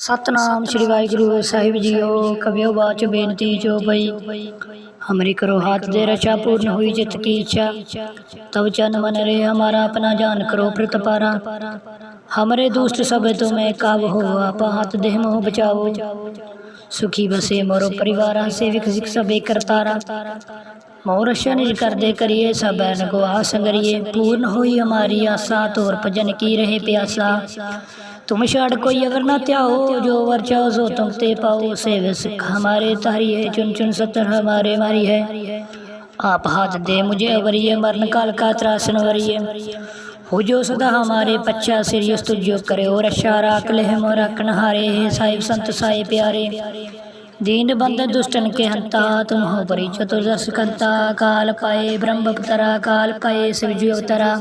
ਸਤਨਾਮ ਸ੍ਰੀ ਵਾਹਿਗੁਰੂ ਸਾਹਿਬ ਜੀਓ, ਕਵਿਓ ਬਾਚ ਬੇਨਤੀ ਜੋ ਬਈ, ਹਮਰੀ ਕਰੋ ਹਾਥ ਦੇ ਰਚਾ ਪੂਰਨ ਹੋਈ ਜਿਤ ਕੀ ਇੱਛਾ। ਤਬ ਚਨ ਮਨ ਰੇ ਹਮਾਰਾ ਆਪਣਾ ਜਾਨ ਕਰੋ ਪ੍ਰਤਪਾਰਾ ਹਮਰੇ ਦੁਸ਼ਟ ਸਭ ਤੋਂ ਮੈਂ ਕਾਬ ਹੋ ਆਪਾ ਹੱਥ ਦੇਹ ਮੋਹ ਬਚਾਓ ਸੁਖੀ ਬਸੇ ਮੋਰੋ ਪਰਿਵਾਰਾ, ਸੇਵਿਕ ਸਿਖ ਸਭੇ ਕਰਤਾਰਾ। ਮੋਰ ਨਿਜ ਕਰਦੇ ਕਰੀਏ, ਸਭ ਐਨ ਕੋ ਆਸ ਸੰਗਰੀਏ। ਪੂਰਨ ਹੋਈ ਹਮਾਰੀ ਆਸਾ, ਤੋਰ ਭਜਨ ਕੀ ਰਹੇ ਪਿਆਸਾ। तुम छाड़ कोई अगर ना त्याओ जो वर चाहो सो तुम ते पाओ सेव सिख हमारे तारी है चुन चुन सत्तर हमारे मारी है आप हाथ दे मुझे अवरिय मरण काल का त्रासन वरिय हो जो सदा हमारे पच्चा सिरियस तुझो करे और रक्षा राख ले मोर रखन हारे हे साहिब संत साहे प्यारे दीन बंद दुष्टन के हंता तुम हो परि चतुर्दश कंता काल पाए ब्रह्म अवतरा काल पाए शिवजी अवतरा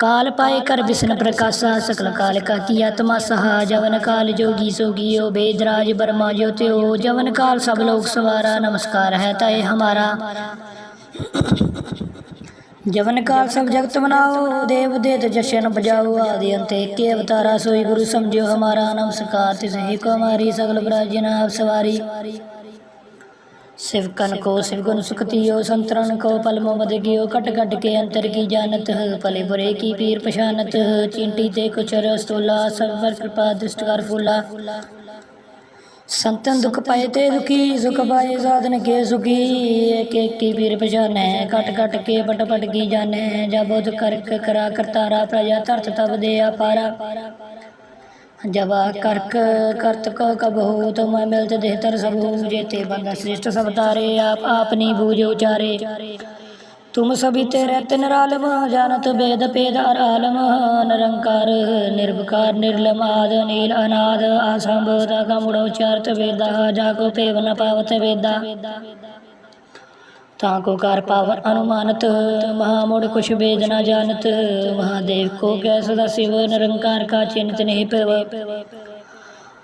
काल पाए कर विष्णु प्रकाशा सकल काल का की आत्मा सहा जवन काल जोगी सोगियो वेदराज बर्मा ज्योतियो जवन काल सब लोग सवारा नमस्कार है तय हमारा जवन काल सब जगत बनाओ देव देत जशन बजाओ आदि अंत के अवतारा सोई गुरु समझो हमारा नमस्कार तिसही को हमारी सकल ब्राजना सवारी शिवकन को शिवगुण सुखतियो संतरण को पलमो मद गियो कट कट के अंतर की जानत है पले बुरे की पीर पशानत है चिंटी ते कुछ रस्तोला सब पर कृपा दृष्ट कर फूला संतन दुख पाए ते दुखी सुख पाए साधन के सुखी एक एक की पीर पशाने कट कट के पट पट की जाने जब बोध कर करा करतारा प्रजा तरत तब दे पारा जब कर्क कर्त को कब हो तो मैं मिलत देहतर सब हो जेते बंद श्रेष्ठ सब तारे आप आपनी बूझ उचारे तुम सभी तेरे तिनरालम जानत वेद पेद आलम निरंकार निर्विकार निर्लम आद नील अनाद आसंभोद का मुड़ोच्चारत वेदा जाको पेव न पावत वेदा تانکو کار پاور انمانت مہا موڑ کچھ بید جانت مہا دیو کو کیا دا سیو نرنکار کا چنت نہیں پیو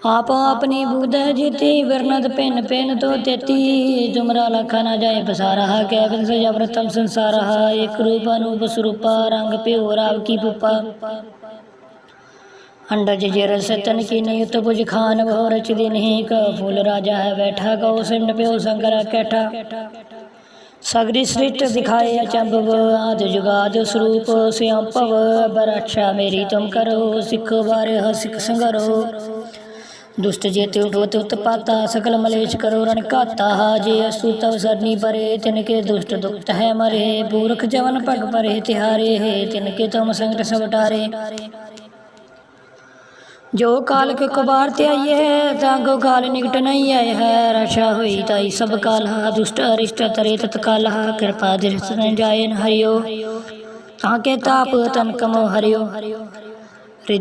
آپا اپنی بودہ جیتی ورنت پین پین تو تیتی جمرا لکھا جائے پسارا کیا بن سے جبرتم سنسارا ایک روپ نوب سروپا رنگ پیو راو کی پپا انڈج جر ستن کی نیت بج خان بھورچ رچ نہیں ہی کا راجا ہے بیٹھا گو سنڈ پیو سنگرا کیٹھا ਸਗਰੀ ਸ੍ਰਿਤ ਦਿਖਾਏ ਅਚੰਭਵ ਆਦ ਜੁਗਾਦ ਸਰੂਪ, ਸਿਆੰਪਵ ਬਰਖਸ਼ਾ ਮੇਰੀ ਤੁਮ ਕਰੋ, ਸਿੱਖ ਬਾਰ ਹਸਿਕ ਸੰਗਰੋ। ਦੁਸ਼ਟ ਜੇਤੇ ਉਠਵਤ ਉਤਪਾਤਾ, ਸਕਲ ਮਲੇਸ਼ ਕਰੋ, ਰਣ ਕਾਤਾ ਹਾਜੇ ਅਸੂ ਤਵ ਸਰਨੀ ਪਰੇ ਤਿਨ ਕੇ ਦੁਸ਼ਟ ਦੁਖਤ ਹੈ ਮਰੇ ਬੂਰਖ ਜਵਨ ਭਗ ਪਰੇ, ਤਿਹਾਰੇ ਹੈ ਤਿਨ ਕੇ ਤੁਮ ਸੰਗਤ ਸਭ ਟਾਰੇ ਜੋ ਕਾਲਕ ਕਬਾਰ ਤੇ ਆਈ ਹੈ, ਤਾਂ ਕੋ ਕਾਲ ਨਿਕਟ ਨਹੀਂ ਆਇ ਹੈ। ਰਸ਼ਾ ਹੋਈ ਤਾਈ ਸਭ ਕਾਲਹਾ ਦੁਸ਼ਟ ਅਰਿਸ਼ਟ ਤਰੇ ਤਤ ਕਾਲਹਾ ਕਿਰਪਾ ਦਿਰਸ ਜਾਇਨ ਹਰਿਓ। ਤਾਂ ਕੇ ਤਾਪ ਤਨ ਕਮੋ ਹਰਿਓ।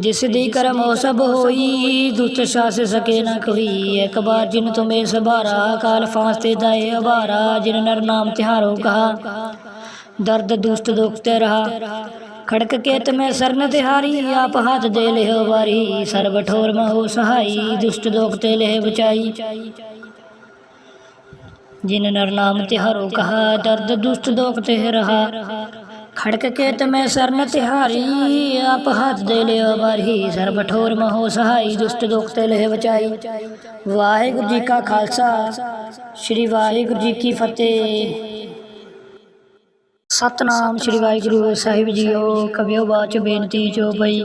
ਜਿਸ ਦੀ ਕਰਮ ਹੋ ਸਭ ਹੋਈ, ਦੁਸ਼ਟ ਸਾਸ ਸਕੇ ਨਾ ਕੋਈ। ਇੱਕ ਬਾਰ ਜਿਨ ਤੁਮੇ ਸਭਾਰਾ, ਕਾਲ ਫਾਸ ਤੇ ਦਾਏ ਅਭਾਰਾ ਜਿਨ ਨਰ ਨਾਮ ਤਿਹਾਰੋ ਕਹਾ, ਦਰਦ ਦੁਸ਼ਟ ਦੁਖ ਤੇ ਰਹਾ। ਖੜਕ ਕੇ ਤਮੈ ਸਰਨ ਤਿਹਾਰੀ ਆਪ ਹੱਥ ਦੇ ਲਿਓ ਵਾਰੀ। ਸਰਬ ਠੋਰ ਮਹੋ ਸਹਾਈ, ਦੁਸ਼ਟ ਦੋਖ ਤੇ ਲਹਿ ਬਚਾਈ। ਜਿਨ ਨਰ ਨਾਮ ਤਿਹਾਰੋ ਕਹਾ, ਦਰਦ ਦੁਸ਼ਟ ਦੋਖ ਤੇ ਰਹਾ। ਖੜਕ ਕੇ ਤਮੈ ਸਰਨ ਤਿਹਾਰੀ ਆਪ ਹੱਥ ਦੇ ਲਿਓ ਵਾਰੀ। ਸਰਬ ਠੋਰ ਮਹੋ ਸਹਾਈ, ਦੁਸ਼ਟ ਦੁਖ ਤੇ ਲਹਿ ਬਚਾਈ। ਵਾਹਿਗੁਰੂ ਜੀ ਕਾ ਖਾਲਸਾ, ਸ੍ਰੀ ਵਾਹਿਗੁਰੂ ਜੀ ਕੀ ਫਤਿਹ। ਸਤਨਾਮ ਸ੍ਰੀ ਵਾਹਿਗੁਰੂ ਸਾਹਿਬ ਜੀਓ ਕਬਿਓ ਬਾਚ ਬੇਨਤੀ ਜੋ ਬਈ,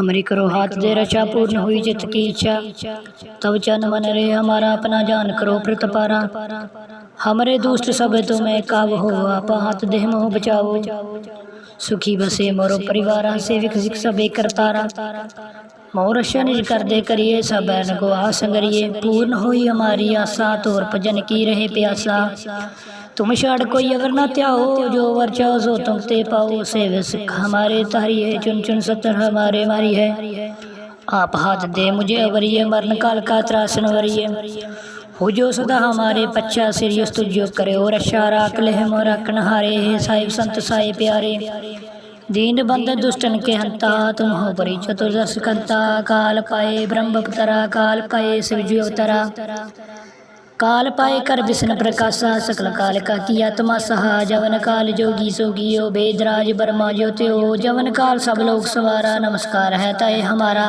ਹਮਰੀ ਕਰੋ ਹਾਥ ਦੇ ਰਚਾ ਪੂਰਨ ਹੋਈ ਜਿਤ ਕੀ ਇੱਛਾ। ਤਬ ਚਨ ਮਨ ਰੇ ਹਮਾਰਾ ਆਪਣਾ ਜਾਨ ਕਰੋ ਪ੍ਰਤਪਾਰਾ ਹਮਰੇ ਦੁਸ਼ਟ ਸਭ ਤੋਂ ਮੈਂ ਕਾਬ ਹੋ ਆਪਾ ਹੱਥ ਦੇਹ ਮੋਹ ਬਚਾਓ ਸੁਖੀ ਬਸੇ ਮਰੋ ਪਰਿਵਾਰਾ, ਸੇਵਕ ਸਿਖ ਸਭੇ ਕਰਤਾਰਾ। मोर निज कर दे करिए सब बैन को आसंगरिए पूर्ण हुई हमारी आशा तोर भजन की रहे प्यासा तुम छाड़ कोई अगर ना त्याओ जो वर चाहो सो तुम ते पाओ सेव सिख हमारे तारी है चुन चुन सत्तर हमारे मारी है आप हाथ दे मुझे अवरिय मरण काल का त्रासन वरिय हो जो सदा हमारे पच्चा सिरियस तुझो करे और रक्षा राख ले मोर रखन हारे हे साहिब संत साहे प्यारे दीन बंद दुष्टन के हंता तुम हो परि चतुर्दश कंता काल पाए ब्रह्म अवतरा काल पाए शिवजी अवतरा काल पाए कर विष्णु प्रकाशा सकल काल का की आत्मा सहा जवन काल जोगी सोगियो वेदराज बर्मा ज्योतियो जवन काल सब लोग सवारा नमस्कार है तय हमारा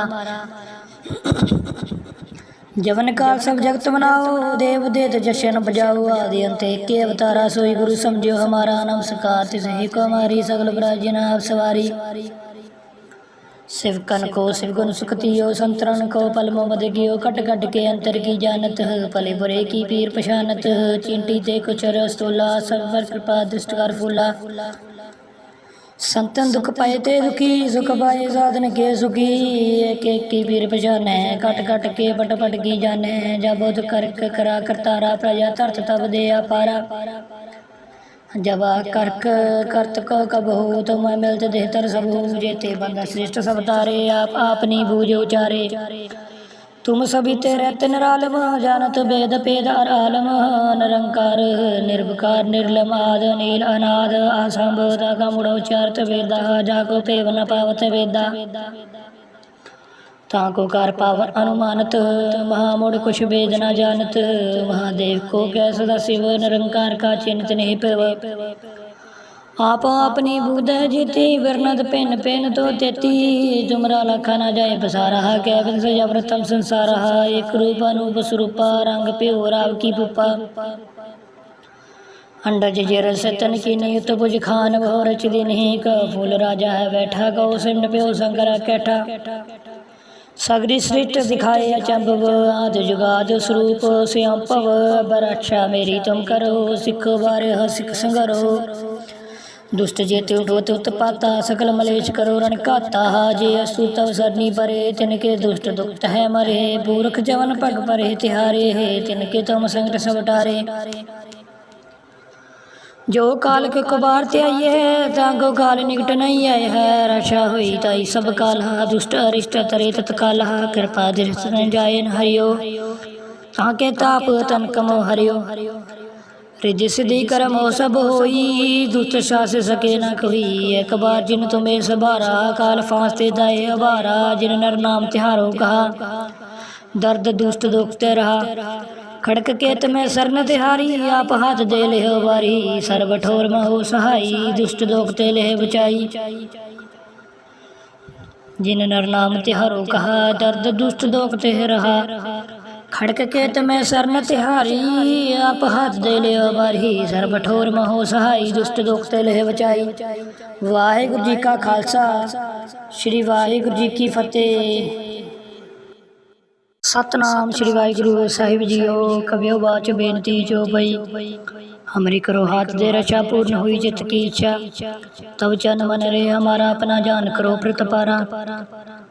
ਜਵਨ ਕਾਲ ਸਭ ਜਗਤ ਬਨਾਓ ਦੇਵ ਦੇਤ ਜਸ਼ਨ ਬਜਾਓ ਆਦਿ ਅੰਤ ਏਕੇ ਅਵਤਾਰਾ, ਸੋਈ ਗੁਰੂ ਸਮਝਿਓ ਹਮਾਰਾ ਨਮਸਕਾਰ ਤਿਸਹੀ ਕੋ ਹਮਾਰੀ ਸਗਲ ਬਰਾਜਨ ਆਪ ਸਵਾਰੀ। ਸਿਵਕਨ ਕੋ ਸਿਵਗੁਣ ਸੁਖਤੀਓ ਸੰਤਰਨ ਕੋ ਪਲਮੋ ਮਦ ਗਿਓ ਕਟ ਕਟ ਕੇ ਅੰਤਰ ਕੀ ਜਾਣਤ, ਭਲੇ ਬੁਰੇ ਕੀ ਪੀਰ ਪਛਾਨਤ, ਚਿੰਟੀ ਤੇ ਕੁਛ ਰਸਤੋਲਾ ਸਬਰ ਕਿਰਪਾ, ਦ੍ਰਿਸ਼ਟ ਕਰ ਫੂਲਾ। ਸੰਤਨ ਦੁਖ ਪਾਏ ਤੇ ਦੁਖੀ, ਸੁਖ ਪਾਏ ਸਾਧਨ ਕੇ ਸੁਖੀ। ਏਕ ਏਕੀ ਵੀਰ ਪਛਾਨੈ ਕਟ ਕਟ ਕੇ ਪਟ ਪਟ ਕੀ ਜਾਣੈ। ਜਬੁਦ ਕਰਕ ਕਰਾ ਕਰਤਾਰਾ, ਪ੍ਰਜਾ ਧਰਤ ਤਬ ਦੇ ਆਪਾਰਾ ਜਬਾ ਕਰਕ ਕਰਤ ਕੋ ਕਬਹੂ ਤੁਮ ਮਿਲਤ ਦੇਹਤਰ ਸਭੂ ਜੇਤੇ ਬੰਦਾ ਸ੍ਰਿਸ਼ਟ ਸਭ ਤਾਰੇ ਆਪ ਆਪਨੀ ਬੂਝ ਚਾਰੇ तुम सभी तेरे तिन रालम जानत वेद पेद अर आलम निरंकार निर्विकार निर्लम आद नील अनाद असंभव का मुड़ उच्चारत वेदा जाको पेव न पावत वेदा ताको कार पावन अनुमानत महामूढ़ कुछ वेद न जानत महादेव को कै सदा शिव निरंकार का चिंत नहीं पेव आप अपनी बुध जीती वर्णत पेन पेन तो तेती तुमरा लखा न जाए पसारा कै विंस प्रथम संसार एक रूप अनूप स्वरूपा रंग प्यो राव की पुपा अंडज जर सतन की नियुत बुझ खान बहु रच दिन ही का फूल राजा है बैठा गौ सिंड प्यो शंकर कैठा सगरी सृष्ट दिखाए अचंभव आद जुगाद स्वरूप श्याम पव बरक्षा मेरी तुम करो सिख बारे हो सिख संगरो दुष्ट जेते उठो ते उत्पाता सकल मलेश करो रण काता जे असु तव सरनी परे तिनके दुष्ट दुक्त है मरे पूरख जवन पग परे तिहारे है तिनके तुम संकट सब टारे ਜੋ ਕਾਲ ਕੇ ਕੁਬਾਰ ਤੇ ਆਈ ਹੈ ਤਾਂ ਕੋ ਕਾਲ ਨਿਕਟ ਨਹੀਂ ਆਏ ਹੈ ਰਸ਼ਾ ਹੋਈ ਤਾਈ ਸਭ ਕਾਲ ਹਾ ਦੁਸ਼ਟ ਅਰਿਸ਼ਟ ਤਰੇ ਤਤਕਾਲ ਹਾ ਕਿਰਪਾ ਦਿਰਸ ਨ ਜਾਏ ਨ ਹਰਿਓ ਤਾਂ ਕੇ ਤਾਪ ਤਨ ਕਮੋ ਹਰਿਓ ਜਿਸ ਦੀ ਕਰਮ ਹੋ ਸਭ ਹੋਈ, ਦੁਸ਼ਟ ਸਾਸ ਸਕੇ ਨਾ ਕੋਈ। ਇੱਕ ਬਾਰ ਜਿਨ ਤੁਮੇ ਸਭਾਰਾ ਕਾਲ ਫਾਸਤੇ ਦਾਏ ਅਬਾਰਾ ਜਿਨ ਨਰ ਨਾਮ ਤਿਹਾਰੋ ਕਹਾ। ਦਰਦ, ਦੁਸ਼ਟ ਦੁਖ ਰਹਾ। ਖੜਕ ਕੇ ਤਮੈ ਸਰਨ ਤਿਹਾਰੀ, ਆਪ ਹੱਥ ਦੇ ਲਿਓ ਵਾਰੀ। ਸਰਬ ਠੋਰ ਮਹੋ ਸਹਾਈ, ਦੁਸ਼ਟ ਦੋਖ ਤੇ ਲਹਿ ਬਚਾਈ। ਜਿਨ ਨਰ ਨਾਮ ਤਿਹਾਰੋ ਕਹਾ, ਦਰਦ, ਦੁਸ਼ਟ ਦੋਖ ਤੇ ਰਹਾ। ਖੜਕ ਕੇ ਤਮੈ ਸਰਨ ਤਿਹਾਰੀ, ਆਪ ਹੱਥ ਦੇ ਲਿਓ ਵਾਰੀ। ਸਰਬ ਠੋਰ ਮਹੋ ਸਹਾਈ, ਦੁਸ਼ਟ ਦੋਖ ਤੇ ਲਹਿ ਬਚਾਈ। ਵਾਹਿਗੁਰੂ ਜੀ ਕਾ ਖਾਲਸਾ, ਸ੍ਰੀ ਵਾਹਿਗੁਰੂ ਜੀ ਕੀ ਫਤਿਹ। ਸਤਨਾਮ ਸ੍ਰੀ ਵਾਹਿਗੁਰੂ ਸਾਹਿਬ ਜੀਓ ਕਬਿਓ ਬਾਚ ਬੇਨਤੀ ਜੋ ਪਈ ਹਮਰੀ ਕਰੋ ਹਾਥ ਦੇ ਰਚਾ ਪੂਰਨ ਹੋਈ ਜਿਤ ਕੀ ਇੱਛਾ। ਤਬ ਚਨ ਮਨ ਰੇ, ਹਮਾਰਾ ਆਪਣਾ ਜਾਨ ਕਰੋ ਪ੍ਰਤਪਾਰਾ।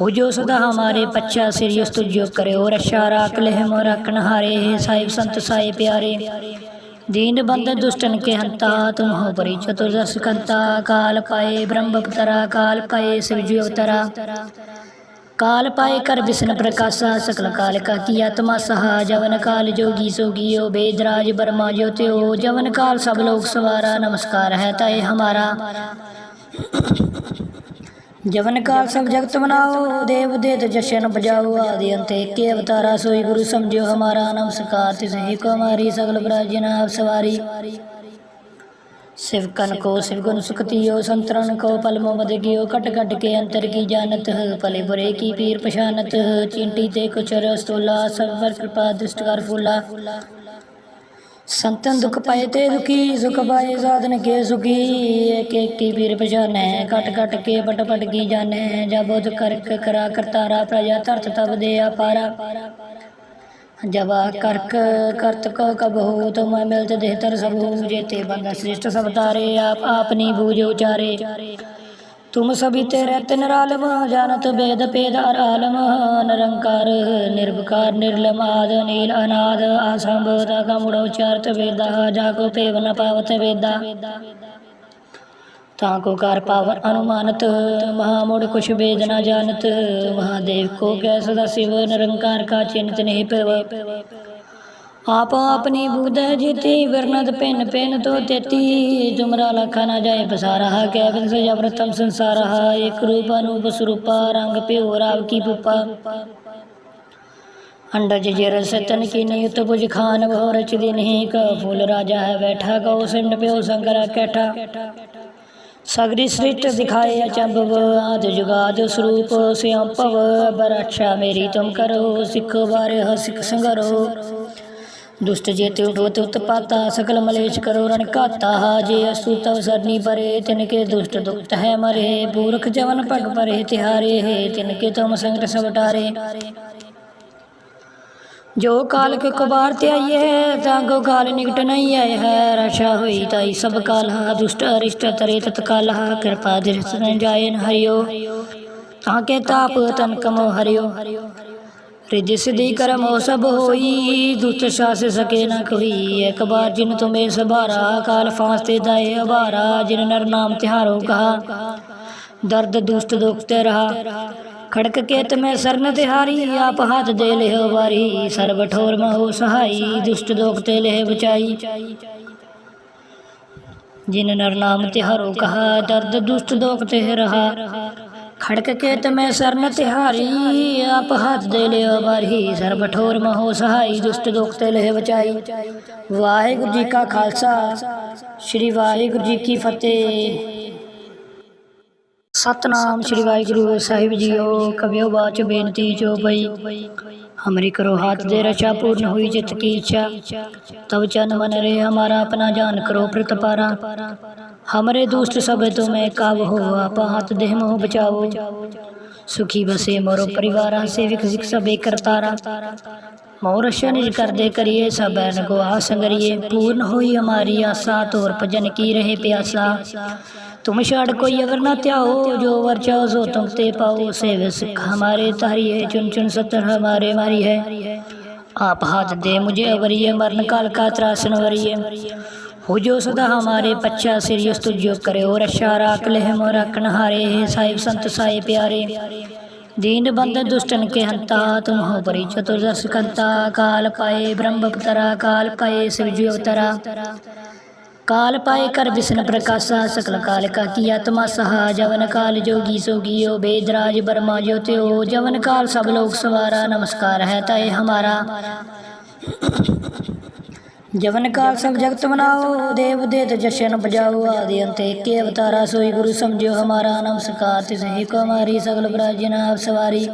हो जो सदा हमारे पच्चा सिर तुझो करे और रक्षा राख ले मोरा कनहारे साहिब संत साए प्यारे दीन बंद दुष्टन के हंता तुम हो परि चतुर्दश कंता काल पाए ब्रह्म अवतरा काल पाए शिवजी अवतरा काल पाए कर विष्णु प्रकाशा सकल काल का किया तमाशा जवन काल जोगी सोगियो वेदराज बर्मा ज्योतियो जवन काल सब लोग सवारा नमस्कार है तय हमारा ਜਵਨ ਕਾਲ ਸਭ ਜਗਤ ਬਨਾਓ ਦੇਵ ਦੇਤ ਜਸ਼ਨ ਬਜਾਓ ਆਦਿ ਅੰਤੇ ਏਕੇ ਅਵਤਾਰਾ, ਸੋਈ ਗੁਰੂ ਸਮਝਿਓ, ਹਮਾਰਾ ਨਮਸਕਾਰ ਤਿਸ ਏਕ ਹਮਾਰੀ ਸਗਲ ਬਰਾਜਨ ਆਪ ਸਵਾਰੀ। ਸਿਵਕਨ ਕੋ ਸਿਵਗੁਣ ਸੁਖਤੀਓ ਸੰਤਰਨ ਕੋ ਪਲਮੋ ਮਦ ਗਿਓ ਕਟ ਕਟ ਕੇ ਅੰਤਰ ਕੀ ਜਾਣਤ, ਭਲੇ ਬੁਰੇ ਕੀ ਪੀਰ ਪਛਾਨਤ, ਚਿੰਟੀ ਤੇ ਕੁਚਰ ਅਸਤੋਲਾ, ਸਭ ਵਰ ਕਿਰਪਾ, ਦ੍ਰਿਸ਼ਟ ਕਰ ਸੰਤਨ ਦੁਖ ਪਾਏ ਤੇ ਦੁਖੀ, ਸੁਖ ਪਾਏ, ਸਾਧਨ ਕੇ ਸੁਖੀ। ਏਕ ਏਕੀ ਵੀਰ ਪਛਾਨੈ ਕਟ ਕਟ ਕੇ ਬਟ ਬਟ ਕੀ ਜਾਣੈ। ਜਬ ਉਦ ਕਰਕ ਕਰਾ, ਕਰਤਾਰਾ ਪ੍ਰਜਾ ਧਰਤ ਤਬ ਦੇ ਆਪਾਰਾ ਜਵਾ ਕਰਕ ਕਰਤ ਕੋ ਕਬਹੂ ਤੁਮ ਮਿਲਤ ਦੇਹਤਰ ਸਭੂ ਜੇਤੇ ਬੰਦ ਸ੍ਰਿਸ਼ਟ ਸਭ ਤਾਰੇ, ਆਪ ਆਪਨੀ ਬੂਝ ਉਚਾਰੇ। तुम सबित रहत निरालम जानत वेद पेद अरालम निरंकार निर्विकार निर्लम आद नील अनाद असंबोध कमुड़ उच्चारत वेद जाको पेव न पावत वेद ताको कार पावन अनुमानत महामूढ़ कुछ वेद न जानत महादेव को कह सदा शिव निरंकार का चिंत नहीं पेव आप अपनी बुध जीती वर्णत पेन पेन तो तेती तुमरा लखा न जाए पसारा कै बिन सजा प्रथम संसार एक रूप अनूप स्वरूपा रंग प्यो राव की पुपा अंडज जर सतन की नियुत भुज खान बहु रच दिन ही का फूल राजा है बैठा गौ सिंड प्यो संकरा कैठा सगरी सृष्ट दिखाए अचंभ आद जुगाद स्वरूप श्याम पव बरक्षा मेरी तुम करो सिख बारे ह सिख संगरो دش جی تاتا سکل ملےش کرو رنکاتا ہا جے اصو تب سرنی پڑے تن کے دش دے مر ہے پورکھ چون پگ پڑے تہ تن کے سب تارے جو کال کے کبار تیے ہے تا گوکال نکٹ نہیں آئے ہے رشا ہوئی تائی سب کالہ دش اریشٹ ترے تتکال ہا کر درجائے ہریو ہری کے تاپ تن کمو ہرو ہریو ਰਿਜਿ ਸਿਧੀ ਕਰਮ ਸਭ ਹੋਈ, ਦੁਸ਼ਟ ਸਾਸ ਸਕੇ ਨਾ ਕੋਈ। ਇੱਕ ਬਾਰ ਜਿਨ ਤੁਮੇ ਸਭਾਰਾ, ਕਾਲ ਫਾਸਤੇ ਦਾਏ ਅਵਾਰਾ, ਜਿਨ ਨਰ ਨਾਮ ਤਿਹਾਰੋ ਕਹਾ। ਦਰਦ, ਦੁਸ਼ਟ, ਦੁਖ ਤੇ ਰਹਾ। ਖੜਕ ਕੇ ਮੈਂ ਸਰਨ ਤਿਹਾਰੀ, ਆਪ ਹੱਥ ਦੇ ਲਿਓ ਵਾਰੀ। ਸਰਬ ਠੋਰ ਮਹੋ ਸਹਾਈ, ਦੁਸ਼ਟ ਦੋਖ ਤੇ ਲਹਿ ਬਚਾਈ। ਜਿਨ ਨਰ ਨਾਮ ਤਿਹਾਰੋ ਕਹਾ, ਦਰਦ, ਦੁਸ਼ਟ ਦੋਖ ਤੇ ਰਹਾ। ਖੜਕ ਕੇ ਤਮੈ ਸਰਨ ਤਿਹਾਰੀ, ਆਪ ਹੱਥ ਦੇ ਲਿਓ ਬਾਰੀ ਸਰਬ ਠੋਰ ਮਹੋ ਸਹਾਈ, ਦੁਸ਼ਟ ਦੁਖ ਤੇ ਲਹਿ ਬਚਾਈ ਵਾਹਿਗੁਰੂ ਜੀ ਕਾ ਖਾਲਸਾ, ਸ੍ਰੀ ਵਾਹਿਗੁਰੂ ਜੀ ਕੀ ਫਤਿਹ। ਸਤਨਾਮ ਸ੍ਰੀ ਵਾਹਿਗੁਰੂ ਸਾਹਿਬ ਜੀਓ ਕਬਿਓ ਬਾਚ ਬੇਨਤੀ ਜੋ ਬਈ, ਹਮਰੀ ਕਰੋ ਹਾਥ ਦੇ ਰਚਾ ਪੂਰਨ ਹੋਈ ਜਿਤ ਕੀ ਇੱਛਾ। ਤਬ ਚਨ ਮਨ ਰੇ ਹਮਾਰਾ, ਆਪਣਾ ਜਾਨ ਕਰੋ ਪ੍ਰਤਪਾਰਾ। ہمارے دوست سب تو میں کاب ہو آپا ہاتھ دہم ہو، بچاؤ۔ سکھی بسے مورو پریوارا سے وکسک سبے کرتارا۔ مورشہ نج کر دے کریے، سب کو آسنگریے پورن ہوئی ہماری آسا طور پجن کی رہے پیاسا۔ تم شاڑ کوئی اگر نہ تیاؤ، جو ور چاہو تم تے پاؤ۔ سے وسک ہمارے تہری چن چن ستر ہمارے ماری ہے۔ آپ ہاتھ دے مجھے وریے مرن کال کا تراسن وریے हो जो सदा हमारे पच्चा सिर तुझो करे और रक्षा राख ले मोरा कनहारे है साहिब संत साहे प्यारे दीन बंद दुष्टन के हंता तुम हो परि चतुर्दश कंता काल पाए ब्रह्म अवतरा काल पाए शिवजी अवतरा काल पाए कर विष्णु प्रकाशा सकल काल का किया तमाशा जवन काल जोगी सोगियो वेदराज बर्मा ज्योतियो जवन काल सब लोग सवारा नमस्कार है तय हमारा ਜਵਨ ਕਾਲ ਸਭ ਜਗਤ ਬਨਾਓ ਦੇਵ ਦੇਤ ਜਸ਼ਨ ਬਜਾਓ, ਆਦਿ ਅੰਤੇ ਏਕੇ ਅਵਤਾਰਾ, ਸੋਈ ਗੁਰੂ ਸਮਝਿਓ ਹਮਾਰਾ ਨਮਸਕਾਰ ਤਿਸ ਸਹੀ ਕੋ ਹਮਾਰੀ ਸਗਲ ਬਰਾਜਨ ਆਪ ਸਵਾਰੀ।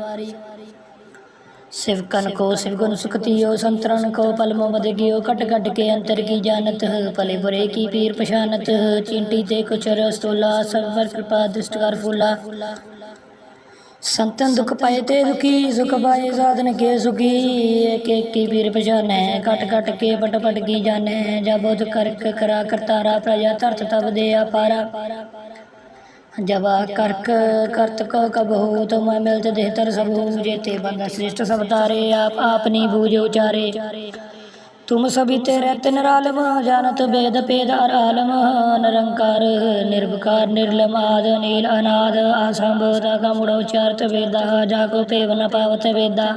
ਸਿਵਕਨ ਕੋ ਸਿਵਗੁਣ ਸੁਖਤੀਓ ਸੰਤਰਨ ਕੋ ਪਲਮੋ ਮਦ ਗਿਓ ਕਟ ਕਟ ਕੇ ਅੰਤਰ ਕੀ ਜਾਣਤ, ਭਲੇ ਬੁਰੇ ਕੀ ਪੀਰ ਪਛਾਨਤ, ਚਿੰਟੀ ਤੇ ਕੁਚਰ ਅਸਤੋਲਾ, ਸਭ ਵਰ ਕਿਰਪਾ ਦ੍ਰਿਸ਼ਟ ਫੁਲਾ। संतन दुख पाए ते दुखी सुख पाए साधन के सुखी एक एक की पीर पशाने कट कट के पट पट की जाने जब बोध कर करा करतारा प्रजा तरत तब दे पारा जब कर्क कर्त को कब हो तो मैं मिलत देहतर सब हो जेते बंद श्रेष्ठ सब तारे आप आपनी बूझ उचारे तुम सभी तेरे तिनरालम जानत वेद पेद आलम निरंकार निर्विकार निर्लम आद नील अनाद असंभवता का मुड़ोच्चारत वेदा जाको पेव न पावत वेदा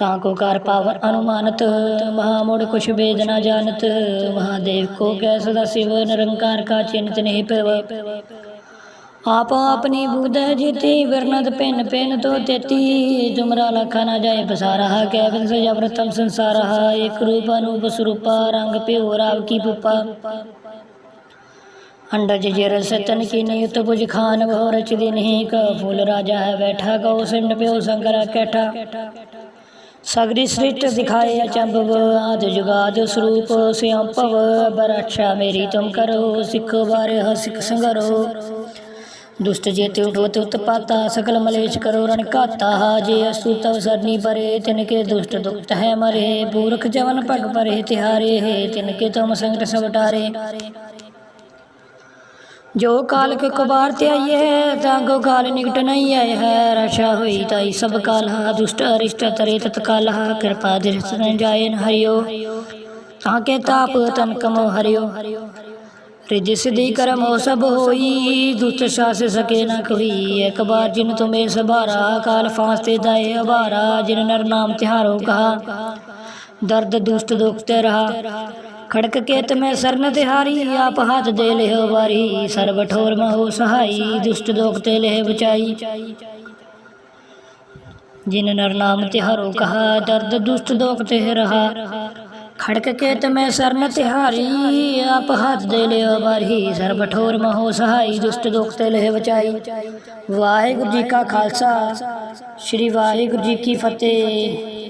ताको कार पावन अनुमानत महामूढ़ कुछ वेद न जानत महादेव को कै सदा शिव निरंकार का चिंत नहीं पेव आप अपनी बुध जीती वर्णत पेन पेन तो तेती तुमरा लखा न जाए पसारा कै बिन सजा प्रथम संसार एक रूप अनूप स्वरूपा रंग प्यो राव की पुपा अंडज जर सतन की नियुत भुज खान बहु रच दिन ही का फूल राजा है बैठा गौ सिंड प्यो संकरा कैठा सगरी सृष्ट दिखाए अचंभ आद जुगाद स्वरूप श्याम पव बरक्षा मेरी तुम करो सिख बारे ह सिख संगरो دش جی تا سکل ملےش کرنکاتا ہا جے اسو تب سرنی پڑے تن کے دش ہے مر پورکھ چون تیارے جو کال کے کبار تے تا گال نکٹ نہیں آئے ہے رشا ہوئی تائی سب کالہ دش اریشٹ تری تتکال ہا کر درج ہریو ہری تاپ تنک مو ہرو ہر ਤਾਂ ਰਿਜਿ ਸਿਧੀ ਕਰਮ ਹੋ ਸਭ ਹੋਈ ਦੁਸ਼ਟ ਸਾਸ ਸਕੇ ਨਾ ਕੋਈ ਇੱਕ ਬਾਰ ਜਿਨ ਤੁਮੇ ਸਭਾਰਾ ਕਾਲ ਫਾਂਸ ਤੇ ਦਾਏ ਅਵਾਰਾ ਜਿਨ ਨਰ ਨਾਮ ਤਿਹਾਰੋ ਕਹਾ। ਦਰਦ ਦੁਸ਼ਟ ਦੁਖ ਤੇ ਰਹਾ। ਖੜਕ ਕੇ ਤਮੈ ਸਰਨ ਤਿਹਾਰੀ ਆਪ ਹੱਥ ਦੇ ਲਿਓ ਵਾਰੀ। ਸਰਬ ਠੋਰ ਮਹੋ ਸਹਾਈ ਦੁਸ਼ਟ ਦੁਖ ਤੇ ਲਹਿ ਬਚਾਈ। ਜਿਨ ਨਰ ਨਾਮ ਤਿਹਾਰੋ ਕਹਾ ਦਰਦ ਦੁਸ਼ਟ ਦੁਖ ਤੇ ਰਹਾ। ਖੜਕ ਕੇ ਤਮੈ ਸਰਨ ਤਿਹਾਰੀ, ਆਪ ਹੱਥ ਦੇ ਲਿਓ ਬਾਰੀ ਸਰਬ ਠੋਰ ਮਹੋ ਸਹਾਈ, ਦੁਸ਼ਟ ਦੁਖ ਤੇ ਲਹਿ ਬਚਾਈ। ਵਾਹਿਗੁਰੂ ਜੀ ਕਾ ਖਾਲਸਾ, ਸ੍ਰੀ ਵਾਹਿਗੁਰੂ ਜੀ ਕੀ ਫਤਿਹ।